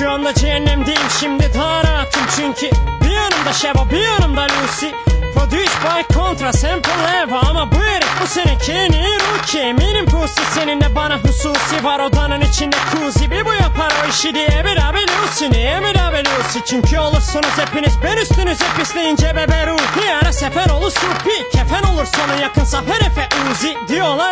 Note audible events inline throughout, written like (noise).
Şu anda cehennemdeyim şimdi daha rahatım çünkü. Bir yanımda Şeva bir yanımda Lucy. Produced by Contra Sample Eva Ama bu herif bu seneki en iyi rookie Eminim pussy seninle bana hususi var Odanın içinde kuzi. Bir bu yapar o işi diye Bir abi Lucy niye bir abi Lucy? Çünkü olursunuz hepiniz ben üstünüze pisleyince bebe ruhi Ara sefer olur supi Kefen olur sonu yakın safer efe uzi. Diyorlar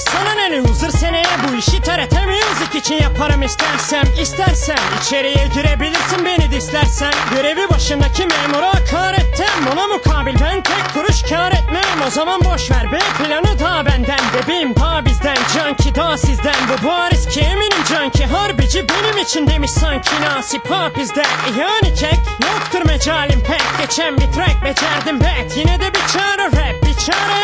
sana ne loser seneye bu işi TRT Music için yaparım istersem istersen. İçeriye girebilirsin beni dislersen Görevi başındaki memura hakaretten Buna mukabil ben tek kuruş kar etmem. O zaman boş ver B planı da benden. Bebeğim daha bizden Canki daha sizden. Bu bariz ki eminim canki. Harbici benim için demiş sanki. Nasip ha bizde. Yani kek Yoktur mecalim pek. Geçen bir track becerdim bet. Yine de bir çare rap Bir çare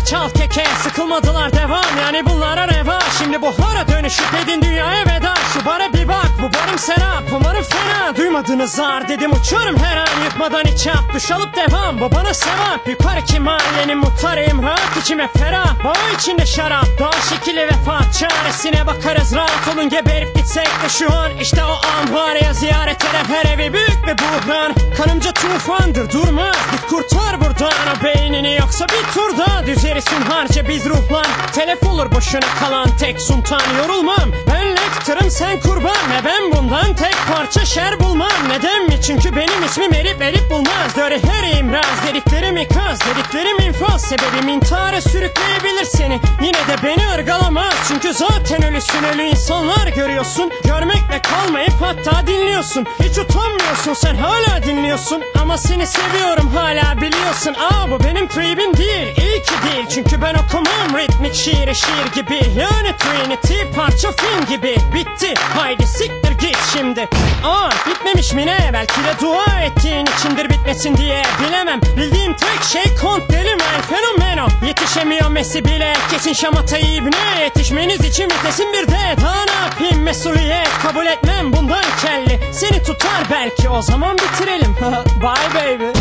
Yara çal keke Sıkılmadılar devam. Yani bunlara reva. Şimdi buhara dönüşüp edin dünyaya veda. Şu bara bir bak bu barım serap Umarım fena. Duymadınız zar Dedim uçuyorum her an. Yıkmadan iç yap Duş alıp devam. Bu bana sevap Yukarı ki mahallenin muhtarıyım Rahat içime ferah. Bağ içinde şarap Daha şekili vefat. Çaresine bakarız rahat olun geberip gitsek de şu an. İşte o an var ya ziyaret her evi büyük bir buhran. Kanımca tufandır durmaz Git kurtar buradan. O beynini yoksa bir tur daha Düzeriz harca biz ruhlan. Telef olur boşuna kalan tek sultan. Yorulmam Ben lektörüm sen kurban. Ve ben bundan tek parça şer bulmam. Neden mi? Çünkü benim ismim erip erip bulmaz. Döre her imraz dediklerim ikaz Dediklerim infaz sebebim intihara sürükleyebilir seni. Yine de beni ırgalamaz. Çünkü zaten ölüsün ölü insanlar görüyorsun. Görmekle kalmayıp hatta dinliyorsun. Hiç utanmıyorsun sen hala dinliyorsun. Ama seni seviyorum hala biliyorsun. Aa bu benim tribim değil. İyi ki değil. Çünkü ben okumam ritmik şiiri şiir gibi. Yani Trinity parça film gibi. Bitti. Haydi siktir git şimdi. Aa bitmemiş mi? Ne? Belki de dua ettiğin içindir bitmesin diye Bilemem. Bildiğim tek şey kont deli men fenomeno Yetişemiyor Messi bile. Kesin şamatayı ibne Yetişmeniz için vitesin bir de. Daha ne yapayım? Mesuliyet Kabul etmem bundan kelli. Seni tutar belki. O zaman bitirelim. (laughs) Bye baby